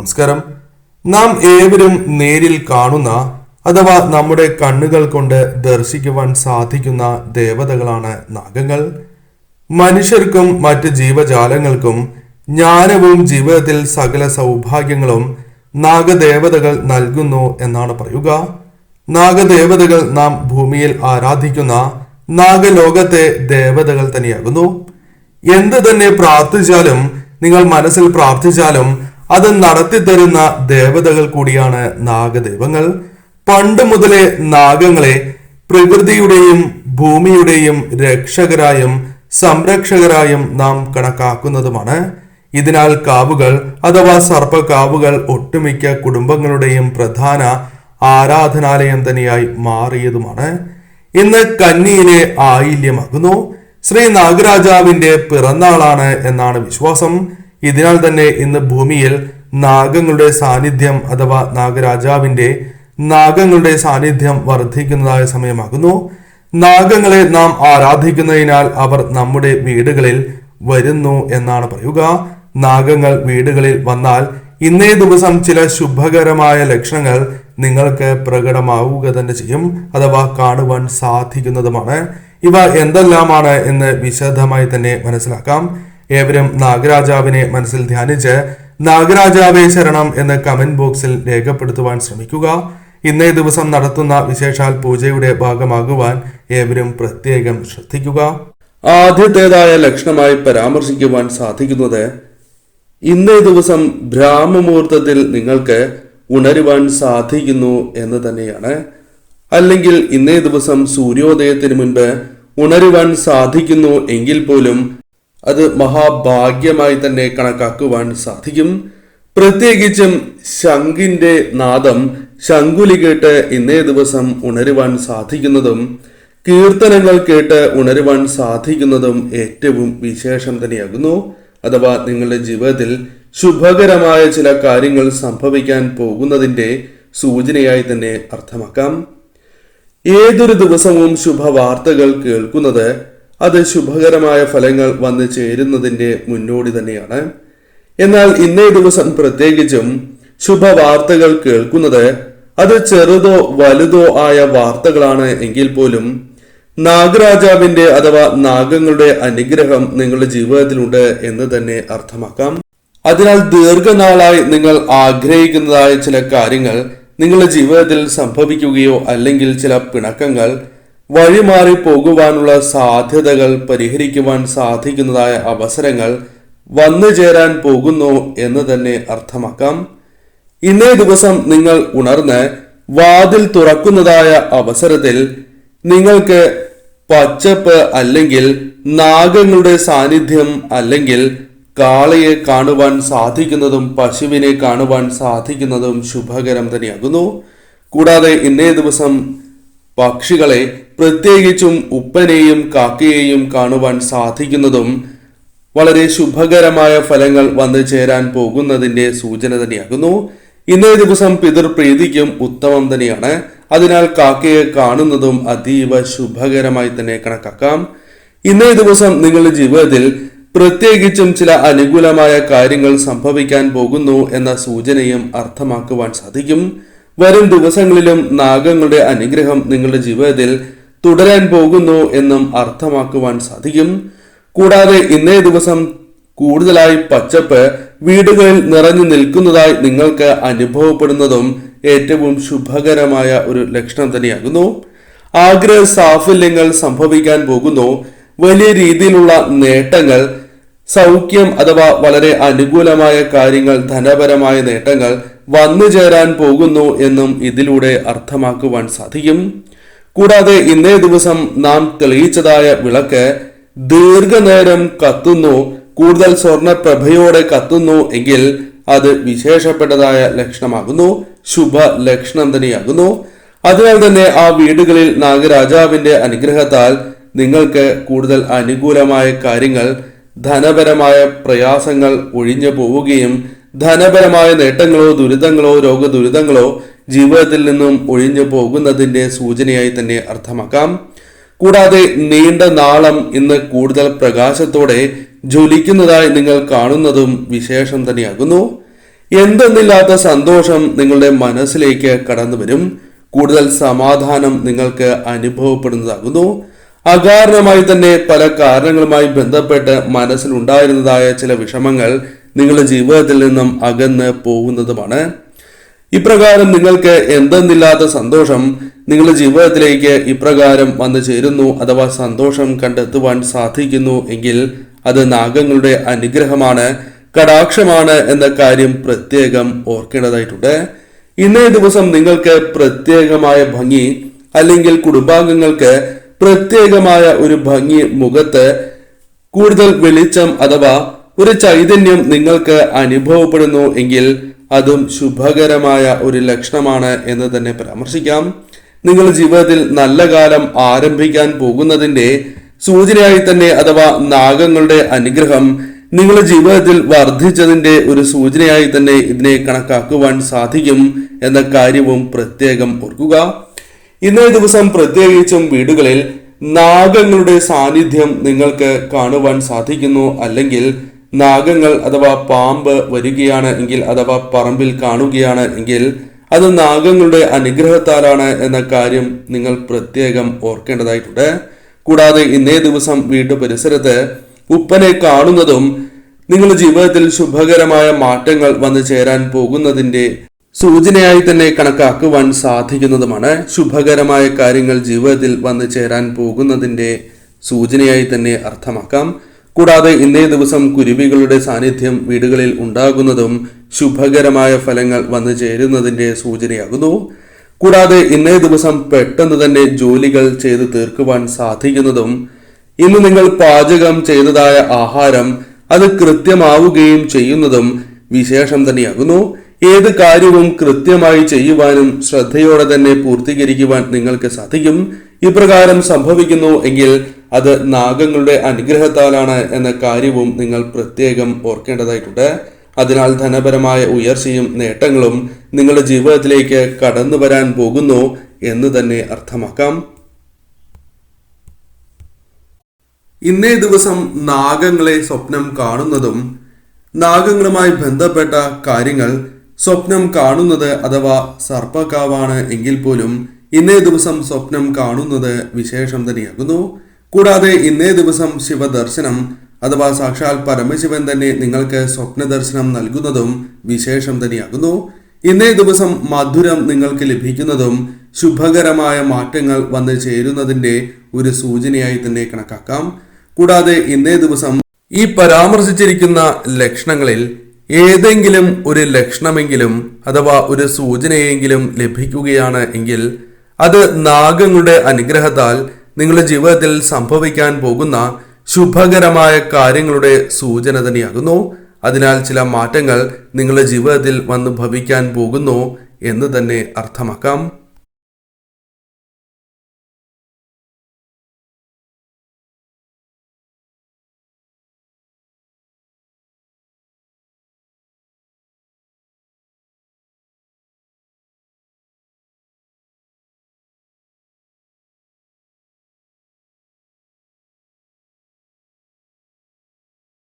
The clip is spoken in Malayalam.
നമസ്കാരം. നാം ഏവരും നേരിൽ കാണുന്ന അഥവാ നമ്മുടെ കണ്ണുകൾ കൊണ്ട് ദർശിക്കുവാൻ സാധിക്കുന്ന ദേവതകളാണ് നാഗങ്ങൾ. മനുഷ്യർക്കും മറ്റ് ജീവജാലങ്ങൾക്കും ജ്ഞാനവും ജീവിതത്തിൽ സകല സൗഭാഗ്യങ്ങളും നാഗദേവതകൾ നൽകുന്നു എന്നാണ് പറയുക. നാഗദേവതകൾ നാം ഭൂമിയിൽ ആരാധിക്കുന്ന നാഗലോകത്തെ ദേവതകൾ തന്നെയാകുന്നു. എന്ത് തന്നെ പ്രാർത്ഥിച്ചാലും നിങ്ങൾ മനസ്സിൽ പ്രാർത്ഥിച്ചാലും അത് നടത്തിത്തരുന്ന ദേവതകൾ കൂടിയാണ് നാഗദൈവങ്ങൾ. പണ്ട് മുതലേ നാഗങ്ങളെ പ്രകൃതിയുടെയും ഭൂമിയുടെയും രക്ഷകരായും സംരക്ഷകരായും നാം കണക്കാക്കുന്നതുമാണ്. ഇതിനാൽ കാവുകൾ അഥവാ സർപ്പകാവുകൾ ഒട്ടുമിക്ക കുടുംബങ്ങളുടെയും പ്രധാന ആരാധനാലയം തന്നെയായി മാറിയതുമാണ്. ഇന്ന് കന്നിയിലെ ആയില്യമാകുന്നു. ശ്രീ നാഗരാജാവിന്റെ പിറന്നാളാണ് എന്നാണ് വിശ്വാസം. ഇതിനാൽ തന്നെ ഇന്ന് ഭൂമിയിൽ നാഗങ്ങളുടെ സാന്നിധ്യം അഥവാ നാഗരാജാവിന്റെ നാഗങ്ങളുടെ സാന്നിധ്യം വർദ്ധിക്കുന്നതായ സമയമാകുന്നു. നാഗങ്ങളെ നാം ആരാധിക്കുന്നതിനാൽ അവർ നമ്മുടെ വീടുകളിൽ വരുന്നു എന്നാണ് പറയുക. നാഗങ്ങൾ വീടുകളിൽ വന്നാൽ ഇന്നേ ദിവസം ചില ശുഭകരമായ ലക്ഷണങ്ങൾ നിങ്ങൾക്ക് പ്രകടമാവുക തന്നെ ചെയ്യും. അഥവാ കാണുവാൻ സാധിക്കുന്നതുമാണ്. ഇവ എന്തെല്ലാമാണ് എന്ന് വിശദമായി തന്നെ മനസ്സിലാക്കാം. ഏവരും നാഗരാജാവിനെ മനസ്സിൽ ധ്യാനിച്ച് നാഗരാജാവേ ശരണം എന്ന് കമന്റ് ബോക്സിൽ രേഖപ്പെടുത്തുവാൻ ശ്രമിക്കുക. ഇന്നേ ദിവസം നടത്തുന്ന വിശേഷാൽ പൂജയുടെ ഭാഗമാകുവാൻ ഏവരും പ്രത്യേകം ശ്രദ്ധിക്കുക. ആദ്യത്തേതായ ലക്ഷണമായി പരാമർശിക്കുവാൻ സാധിക്കുന്നത് ഇന്നേ ദിവസം ബ്രാഹ്മമുഹൂർത്തത്തിൽ നിങ്ങൾക്ക് ഉണരുവാൻ സാധിക്കുന്നു എന്ന് തന്നെയാണ്. അല്ലെങ്കിൽ ഇന്നേ ദിവസം സൂര്യോദയത്തിന് മുൻപ് ഉണരുവാൻ സാധിക്കുന്നു എങ്കിൽ പോലും അത് മഹാഭാഗ്യമായി തന്നെ കണക്കാക്കുവാൻ സാധിക്കും. പ്രത്യേകിച്ചും ശംഖിന്റെ നാദം ശംഖുലി കേട്ട് ഇന്നേ ദിവസം ഉണരുവാൻ സാധിക്കുന്നതും കീർത്തനങ്ങൾ കേട്ട് ഉണരുവാൻ സാധിക്കുന്നതും ഏറ്റവും വിശേഷം തന്നെയാകുന്നു. അഥവാ നിങ്ങളുടെ ജീവിതത്തിൽ ശുഭകരമായ ചില കാര്യങ്ങൾ സംഭവിക്കാൻ പോകുന്നതിന്റെ സൂചനയായി തന്നെ അർത്ഥമാക്കാം. ഏതൊരു ദിവസവും ശുഭവാർത്തകൾ കേൾക്കുന്നത് അത് ശുഭകരമായ ഫലങ്ങൾ വന്നു ചേരുന്നതിന്റെ മുന്നോടി തന്നെയാണ്. എന്നാൽ ഇന്നേ ദിവസം പ്രത്യേകിച്ചും ശുഭവാർത്തകൾ കേൾക്കുന്നത് അത് ചെറുതോ വലുതോ ആയ വാർത്തകളാണ് എങ്കിൽ പോലും നാഗരാജാവിന്റെ അഥവാ നാഗങ്ങളുടെ അനുഗ്രഹം നിങ്ങളുടെ ജീവിതത്തിലുണ്ട് എന്ന് തന്നെ അർത്ഥമാക്കാം. അതിനാൽ ദീർഘനാളായി നിങ്ങൾ ആഗ്രഹിക്കുന്നതായ ചില കാര്യങ്ങൾ നിങ്ങളുടെ ജീവിതത്തിൽ സംഭവിക്കുകയോ അല്ലെങ്കിൽ ചില പിണക്കങ്ങൾ വഴിമാറി പോകുവാനുള്ള സാധ്യതകൾ പരിഹരിക്കുവാൻ സാധിക്കുന്നതായ അവസരങ്ങൾ വന്നു ചേരാൻ പോകുന്നു എന്ന് തന്നെ അർത്ഥമാക്കാം. ഇന്നേ ദിവസം നിങ്ങൾ ഉണർന്ന് വാതിൽ തുറക്കുന്നതായ അവസരത്തിൽ നിങ്ങൾക്ക് പച്ചപ്പ് അല്ലെങ്കിൽ നാഗങ്ങളുടെ സാന്നിധ്യം അല്ലെങ്കിൽ കാളയെ കാണുവാൻ സാധിക്കുന്നതും പശുവിനെ കാണുവാൻ സാധിക്കുന്നതും ശുഭകരം തന്നെയാകുന്നു. കൂടാതെ ഇന്നേ ദിവസം പക്ഷികളെ പ്രത്യേകിച്ചും ഉപ്പനെയും കാക്കയെയും കാണുവാൻ സാധിക്കുന്നതും വളരെ ശുഭകരമായ ഫലങ്ങൾ വന്നു ചേരാൻ പോകുന്നതിന്റെ സൂചന തന്നെയാകുന്നു. ഇന്നേ ദിവസം പിതൃപ്രീതിക്കും ഉത്തമം തന്നെയാണ്. അതിനാൽ കാക്കയെ കാണുന്നതും അതീവ ശുഭകരമായി തന്നെ കണക്കാക്കാം. ഇന്നേ ദിവസം നിങ്ങളുടെ ജീവിതത്തിൽ പ്രത്യേകിച്ചും ചില അനുകൂലമായ കാര്യങ്ങൾ സംഭവിക്കാൻ പോകുന്നു എന്ന സൂചനയും അർത്ഥമാക്കുവാൻ സാധിക്കും. വരും ദിവസങ്ങളിലും നാഗങ്ങളുടെ അനുഗ്രഹം നിങ്ങളുടെ ജീവിതത്തിൽ തുടരാൻ പോകുന്നു എന്നും അർത്ഥമാക്കുവാൻ സാധിക്കും. കൂടാതെ ഇന്നേ ദിവസം കൂടുതലായി പച്ചപ്പ് വീടുകളിൽ നിറഞ്ഞു നിൽക്കുന്നതായി നിങ്ങൾക്ക് അനുഭവപ്പെടുന്നതും ഏറ്റവും ശുഭകരമായ ഒരു ലക്ഷണം തന്നെയാകുന്നു. ആഗ്രഹ സാഫല്യങ്ങൾ സംഭവിക്കാൻ പോകുന്നു. വലിയ രീതിയിലുള്ള നേട്ടങ്ങൾ സൗഖ്യം അഥവാ വളരെ അനുകൂലമായ കാര്യങ്ങൾ ധനപരമായ നേട്ടങ്ങൾ വന്നു ചേരാൻ പോകുന്നു എന്നും ഇതിലൂടെ അർത്ഥമാക്കുവാൻ സാധിക്കും. കൂടാതെ ഇന്നേ ദിവസം നാം തെളിയിച്ചതായ വിളക്ക് ദീർഘനേരം കത്തുന്നു കൂടുതൽ സ്വർണപ്രഭയോടെ കത്തുന്നു എങ്കിൽ അത് വിശേഷപ്പെട്ടതായ ലക്ഷണമാകുന്നു ശുഭ ലക്ഷണം തന്നെയാകുന്നു അതിനാൽ തന്നെ ആ വീടുകളിൽ നാഗരാജാവിന്റെ അനുഗ്രഹത്താൽ നിങ്ങൾക്ക് കൂടുതൽ അനുകൂലമായ കാര്യങ്ങൾ ധനപരമായ പ്രയാസങ്ങൾ ഒഴിഞ്ഞു പോവുകയും ധനപരമായ നേട്ടങ്ങളോ ദുരിതങ്ങളോ രോഗദുരിതങ്ങളോ ജീവിതത്തിൽ നിന്നും ഒഴിഞ്ഞു പോകുന്നതിന്റെ സൂചനയായി തന്നെ അർത്ഥമാക്കാം. കൂടാതെ നീണ്ട നാളം ഇന്ന് കൂടുതൽ പ്രകാശത്തോടെ ജ്വലിക്കുന്നതായി നിങ്ങൾ കാണുന്നതും വിശേഷം തന്നെയാകുന്നു. എന്തെന്നില്ലാത്ത സന്തോഷം നിങ്ങളുടെ മനസ്സിലേക്ക് കടന്നു വരും. കൂടുതൽ സമാധാനം നിങ്ങൾക്ക് അനുഭവപ്പെടുന്നതാകുന്നു. അകാരണമായി തന്നെ പല കാരണങ്ങളുമായി ബന്ധപ്പെട്ട് മനസ്സിലുണ്ടായിരുന്നതായ ചില വിഷമങ്ങൾ നിങ്ങളുടെ ജീവിതത്തിൽ നിന്നും അകന്ന് പോകുന്നതുമാണ്. ഇപ്രകാരം നിങ്ങൾക്ക് എന്തെന്നില്ലാത്ത സന്തോഷം നിങ്ങളുടെ ജീവിതത്തിലേക്ക് ഇപ്രകാരം വന്നു ചേരുന്നു അഥവാ സന്തോഷം കണ്ടെത്തുവാൻ സാധിക്കുന്നു എങ്കിൽ അത് നാഗങ്ങളുടെ അനുഗ്രഹമാണ് കടാക്ഷമാണ് എന്ന കാര്യം പ്രത്യേകം ഓർക്കേണ്ടതായിട്ടുണ്ട്. ഇന്നേ ദിവസം നിങ്ങൾക്ക് പ്രത്യേകമായ ഭംഗി അല്ലെങ്കിൽ കുടുംബാംഗങ്ങൾക്ക് പ്രത്യേകമായ ഒരു ഭംഗി മുഖത്ത് കൂടുതൽ വെളിച്ചം അഥവാ ഒരു ചൈതന്യം നിങ്ങൾക്ക് അനുഭവപ്പെടുന്നു എങ്കിൽ അതും ശുഭകരമായ ഒരു ലക്ഷണമാണ് എന്ന് തന്നെ പരാമർശിക്കാം. നിങ്ങളുടെ ജീവിതത്തിൽ നല്ല കാലം ആരംഭിക്കാൻ പോകുന്നതിന്റെ സൂചനയായി തന്നെ അഥവാ നാഗങ്ങളുടെ അനുഗ്രഹം നിങ്ങളുടെ ജീവിതത്തിൽ വർദ്ധിച്ചതിന്റെ ഒരു സൂചനയായി തന്നെ ഇതിനെ കണക്കാക്കുവാൻ സാധിക്കും എന്ന കാര്യവും പ്രത്യേകം ഓർക്കുക. ഇന്നേ ദിവസം പ്രത്യേകിച്ചും വീടുകളിൽ നാഗങ്ങളുടെ സാന്നിധ്യം നിങ്ങൾക്ക് കാണുവാൻ സാധിക്കുന്നു. അല്ലെങ്കിൽ നാഗങ്ങൾ അഥവാ പാമ്പ് വരികയാണ് എങ്കിൽ അഥവാ പറമ്പിൽ കാണുകയാണ് എങ്കിൽ അത് നാഗങ്ങളുടെ അനുഗ്രഹത്താലാണ് എന്ന കാര്യം നിങ്ങൾ പ്രത്യേകം ഓർക്കേണ്ടതായിട്ടുണ്ട്. കൂടാതെ ഇന്നേ ദിവസം വീട്ടു പരിസരത്ത് ഉപ്പനെ കാണുന്നതും നിങ്ങളുടെ ജീവിതത്തിൽ ശുഭകരമായ മാറ്റങ്ങൾ വന്നു ചേരാൻ പോകുന്നതിന്റെ സൂചനയായി തന്നെ കണക്കാക്കുവാൻ സാധിക്കുന്നതുമാണ്. ശുഭകരമായ കാര്യങ്ങൾ ജീവിതത്തിൽ വന്നു ചേരാൻ പോകുന്നതിന്റെ സൂചനയായി തന്നെ അർത്ഥമാക്കാം. കൂടാതെ ഇന്നേ ദിവസം കുരുവികളുടെ സാന്നിധ്യം വീടുകളിൽ ഉണ്ടാകുന്നതും ശുഭകരമായ ഫലങ്ങൾ വന്നു ചേരുന്നതിന്റെ സൂചനയാകുന്നു. കൂടാതെ ഇന്നേ ദിവസം പെട്ടെന്ന് തന്നെ ജോലികൾ ചെയ്തു തീർക്കുവാൻ സാധിക്കുന്നതും ഇന്ന് നിങ്ങൾ പാചകം ചെയ്തതായ ആഹാരം അത് കൃത്യമാവുകയും ചെയ്യുന്നതും വിശേഷം തന്നെയാകുന്നു. ഏത് കാര്യവും കൃത്യമായി ചെയ്യുവാനും ശ്രദ്ധയോടെ തന്നെ പൂർത്തീകരിക്കുവാൻ നിങ്ങൾക്ക് സാധിക്കും. ഇപ്രകാരം സംഭവിക്കുന്നു എങ്കിൽ അത് നാഗങ്ങളുടെ അനുഗ്രഹത്താലാണ് എന്ന കാര്യവും നിങ്ങൾ പ്രത്യേകം ഓർക്കേണ്ടതായിട്ടുണ്ട്. അതിനാൽ ധനപരമായ ഉയർച്ചയും നേട്ടങ്ങളും നിങ്ങളുടെ ജീവിതത്തിലേക്ക് കടന്നു വരാൻ പോകുന്നു എന്ന് തന്നെ അർത്ഥമാക്കാം. ഇന്നേ ദിവസം നാഗങ്ങളെ സ്വപ്നം കാണുന്നതും നാഗങ്ങളുമായി ബന്ധപ്പെട്ട കാര്യങ്ങൾ സ്വപ്നം കാണുന്നത് അഥവാ സർപ്പക്കാവാണ് എങ്കിൽ പോലും ഇന്നേ ദിവസം സ്വപ്നം കാണുന്നത് വിശേഷം തന്നെയാകുന്നു. കൂടാതെ ഇന്നേ ദിവസം ശിവദർശനം അഥവാ സാക്ഷാൽ പരമശിവൻ തന്നെ നിങ്ങൾക്ക് സ്വപ്ന ദർശനം നൽകുന്നതും വിശേഷം തന്നെയാകുന്നു. ഇന്നേ ദിവസം മധുരം നിങ്ങൾക്ക് ലഭിക്കുന്നതും ശുഭകരമായ മാറ്റങ്ങൾ വന്നു ചേരുന്നതിന്റെ ഒരു സൂചനയായി തന്നെ കണക്കാക്കാം. കൂടാതെ ഇന്നേ ദിവസം ഈ പരാമർശിച്ചിരിക്കുന്ന ലക്ഷണങ്ങളിൽ ഏതെങ്കിലും ഒരു ലക്ഷണമെങ്കിലും അഥവാ ഒരു സൂചനയെങ്കിലും ലഭിക്കുകയാണ് എങ്കിൽ അത് നാഗങ്ങളുടെ അനുഗ്രഹത്താൽ നിങ്ങളുടെ ജീവിതത്തിൽ സംഭവിക്കാൻ പോകുന്ന ശുഭകരമായ കാര്യങ്ങളുടെ സൂചന തന്നെയാകുന്നു. അതിനാൽ ചില മാറ്റങ്ങൾ നിങ്ങളുടെ ജീവിതത്തിൽ വന്ന് ഭവിക്കാൻ പോകുന്നു എന്ന് തന്നെ അർത്ഥമാക്കാം.